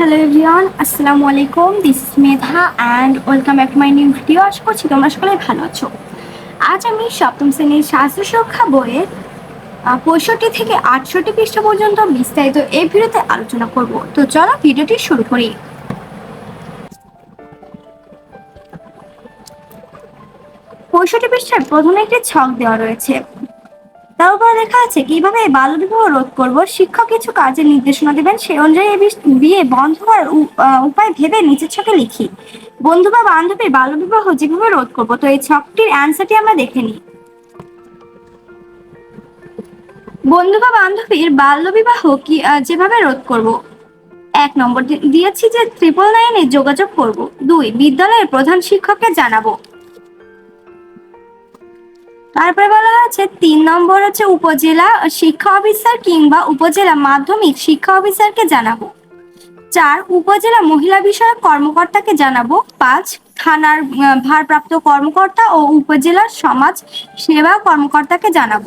Hello everyone আসসালামু আলাইকুম this Medha and welcome back my new video আশা করছি তোমরা সকলে ভালো আছো। আজ আমি সপ্তম শ্রেণির স্বাস্থ্য সুরক্ষা বইয়ের পঁয়ষট্টি থেকে আটষট্টি পৃষ্ঠা পর্যন্ত বিস্তারিত এই ভিডিওতে আলোচনা করব। তো চলো ভিডিওটি শুরু করি। পঁয়ষট্টি পৃষ্ঠার প্রথমে একটি ছক দেওয়া রয়েছে। তার উপরে লেখা আছে, কীভাবে বাল্য বিবাহ রোধ করব? শিক্ষক কিছু কাজের নির্দেশনা দেবেন, সে অনুযায়ী বিয়ে বন্ধ হওয়ার উপায় ভেবে নিচের ছকে লিখি। বন্ধু বা বান্ধবীর বাল্য বিবাহ যেভাবে রোধ করব, তো এই ছকটির অ্যান্সারটি আমরা দেখে নিই। বন্ধু বা বান্ধবীর বাল্যবিবাহ কি যেভাবে রোধ করব? এক নম্বর দিয়েছি যে ট্রিপল নাইনে যোগাযোগ করব। দুই, বিদ্যালয়ের প্রধান শিক্ষককে জানাব। তারপরে বলা হচ্ছে তিন নম্বর হচ্ছে উপজেলা শিক্ষা অফিসার কিংবা উপজেলা মাধ্যমিক শিক্ষা অফিসারকে জানাব। চার, উপজেলা মহিলা বিষয়ক কর্মকর্তাকে জানাব। পাঁচ, থানার ভারপ্রাপ্ত কর্মকর্তা ও উপজেলার সমাজ সেবা কর্মকর্তাকে জানাব।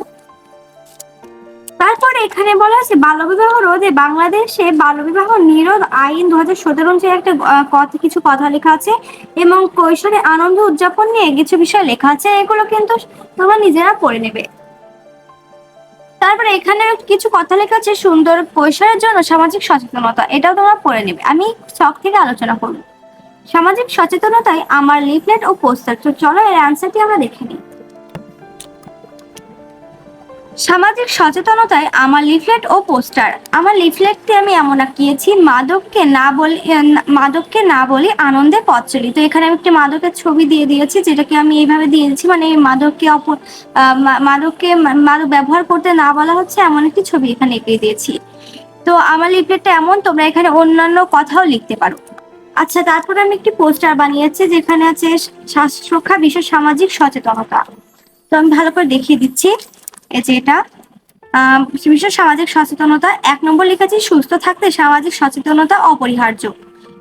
তারপরে এখানে বলা আছে বাল্যবিবাহ রোধে বাংলাদেশে বাল্যবিবাহ নিরোধ আইন দু হাজার সতেরো অনুযায়ী একটা কথা কিছু কথা লেখা আছে এবং কৈশোরে আনন্দ উদযাপন নিয়ে কিছু বিষয় লেখা আছে, এগুলো কিন্তু তোমরা নিজেরা পড়ে নেবে। তারপরে এখানে কিছু কথা লেখা আছে, সুন্দর কৈশোরের জন্য সামাজিক সচেতনতা, এটাও তোমরা পড়ে নেবে। আমি শখ থেকে আলোচনা করব। সামাজিক সচেতনতায় আমার লিফলেট ও পোস্টার, তো চলো এর অ্যান্সারটি আমরা দেখে নিই। সামাজিক সচেতনতায় আমার লিফলেট ও পোস্টার। আমার লিফলেটটি আমি এমন আঁকিয়েছি, মাদককে না বলি মাদককে না বলি আনন্দে পথ চলি তো এখানে আমি একটি মাদকের ছবি দিয়ে দিয়েছি, যেটাকে আমি এইভাবে দিয়েছি মানে মাদককে অপর মাদককে মাদক ব্যবহার করতে না বলা হচ্ছে, এমন একটি ছবি এখানে এঁকে দিয়েছি। তো আমার লিফলেটটা এমন, তোমরা এখানে অন্যান্য কথাও লিখতে পারো। আচ্ছা তারপরে আমি একটি পোস্টার বানিয়েছি, যেখানে আছে স্বাস্থ্য সুরক্ষা বিষয় সামাজিক সচেতনতা। তো আমি ভালো করে দেখিয়ে দিচ্ছি। যে এটা আহ, সামাজিক সচেতনতা এক নম্বর লিখেছি সুস্থ থাকতে সামাজিক সচেতনতা অপরিহার্য।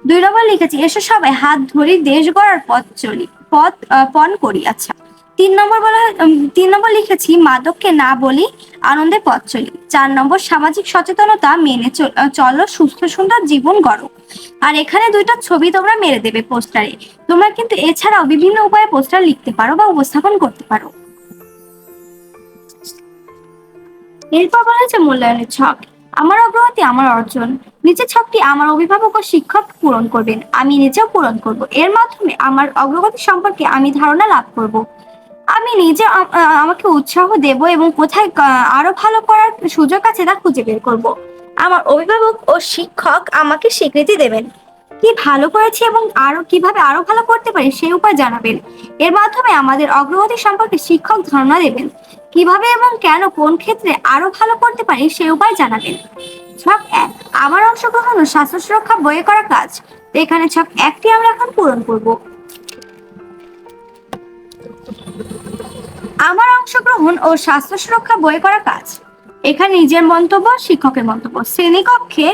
দুই নম্বর লিখেছি এসো সবাই হাত ধরি দেশ গড়ার পথ চলি পথ পণ করি আচ্ছা। তিন নম্বর বলা তিন নম্বর লিখেছি মাদককে না বলি আনন্দে পথ চলি। চার নম্বর সামাজিক সচেতনতা মেনে চলো সুস্থ সুন্দর জীবন গড়ো। আর এখানে দুইটা ছবি তোমরা মেরে দেবে পোস্টারে। তোমরা কিন্তু এছাড়াও বিভিন্ন উপায়ে পোস্টার লিখতে পারো বা উপস্থাপন করতে পারো। এরপর বলা হচ্ছে মূল্যায়নের ছক। আমার অগ্রগতি, আমার অর্জন। নিচের ছকটি আমার অভিভাবক ও শিক্ষক পূরণ করবেন। আমি নিজেও পূরণ করব। এর মাধ্যমে আমার অগ্রগতি সম্পর্কে আমি ধারণা লাভ করব। আমি নিজে আমাকে উৎসাহ দেব এবং কোথায় আরও ভালো করার সুযোগ আছে তা খুঁজে বের করব। আমার অভিভাবক ও শিক্ষক আমাকে স্বীকৃতি দেবেন। কি ভালো করেছি এবং আরও কীভাবে আরও ভালো করতে পারি সেই উপায় জানাবেন। এর মাধ্যমে আমাদের অগ্রগতি সম্পর্কে শিক্ষক ধারণা দেবেন। কীভাবে এবং কেন কোন ক্ষেত্রে আরও ভালো করতে পারি সে উপায় জানাবেন। ছক এক, আমার অংশগ্রহণ ও স্বাস্থ্য সুরক্ষা বয়ে করা কাজ। এখানে ছক একটি আমরা এখন পূরণ করব। আমার অংশগ্রহণ ও স্বাস্থ্য সুরক্ষা বয়ে করা কাজ। এখানে নিজের মন্তব্য, শিক্ষকের মন্তব্য। শ্রেণীকক্ষে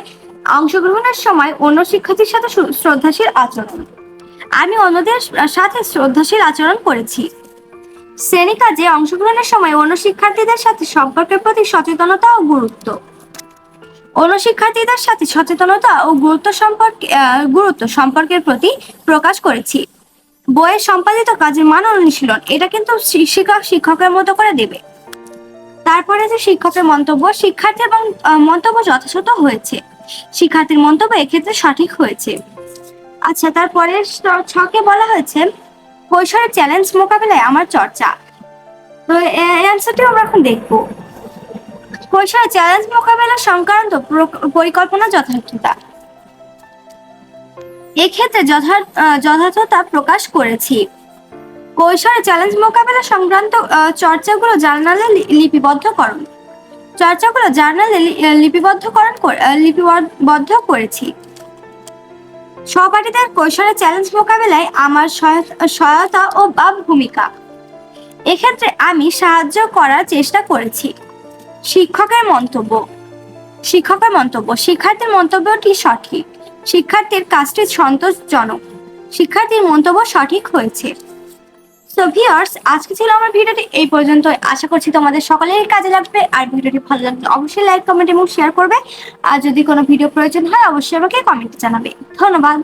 অংশগ্রহণের সময় অন্য শিক্ষার্থীর সাথে শ্রদ্ধাশীল আচরণ। আমি অন্যদের সাথে শ্রদ্ধাশীল আচরণ করেছি। শ্রেণি কাজে অংশগ্রহণের সময় অন্য শিক্ষার্থীদের সাথে সম্পর্কের প্রতি সচেতনতা ও গুরুত্ব। অন্য শিক্ষার্থীদের সাথে সচেতনতা ও গুরুত্ব সম্পর্কে গুরুত্ব সম্পর্কের প্রতি প্রকাশ করেছি। বইয়ের সম্পাদিত কাজের মান অনুশীলন, এটা কিন্তু শিক্ষিকা শিক্ষকের মতো করে দেবে। তারপরে যে শিক্ষকের মন্তব্য, শিক্ষার্থী এবং মন্তব্য যথাযথ হয়েছে। শিক্ষার্থীর মন্তব্য এক্ষেত্রে সঠিক হয়েছে। আচ্ছা তারপরে ছকে বলা হয়েছে, কৈশোরের চ্যালেঞ্জ মোকাবিলায় আমার চর্চা। তো অ্যান্সারটি আমরা এখন দেখব। কৈশোরের চ্যালেঞ্জ মোকাবেলা সংক্রান্ত পরিকল্পনা যথার্থতা। এক্ষেত্রে যথার্থতা প্রকাশ করেছি। কৈশোরে চ্যালেঞ্জ মোকাবেলা সংক্রান্ত চর্চাগুলো জার্নালে লিপিবদ্ধ লিপিবদ্ধকরণ। চর্চাগুলো জার্নালে লি- আহ, লিপিবদ্ধকরণ লিপিবদ্ধ করেছি। সহপাঠীদের কৈশোরের চ্যালেঞ্জ মোকাবেলায় আমার সহায়তা ও বা ভূমিকা। এক্ষেত্রে আমি সাহায্য করার চেষ্টা করেছি। শিক্ষকের মন্তব্য। শিক্ষকের মন্তব্য। শিক্ষার্থীর মন্তব্যটি সঠিক। শিক্ষার্থীর কাজটি সন্তোষজনক। শিক্ষার্থীর মন্তব্য সঠিক হয়েছে। সো ভিউয়ার্স আজকে ছিল আমার ভিডিওটি এই পর্যন্ত আশা করছি তোমাদের সকলেরই কাজে লাগবে। আর ভিডিওটি ভালো লাগলে অবশ্যই লাইক কমেন্ট এবং শেয়ার করবে। আর যদি কোনো ভিডিও প্রয়োজন হয়, অবশ্যই আমাকে কমেন্টে জানাবে। ধন্যবাদ।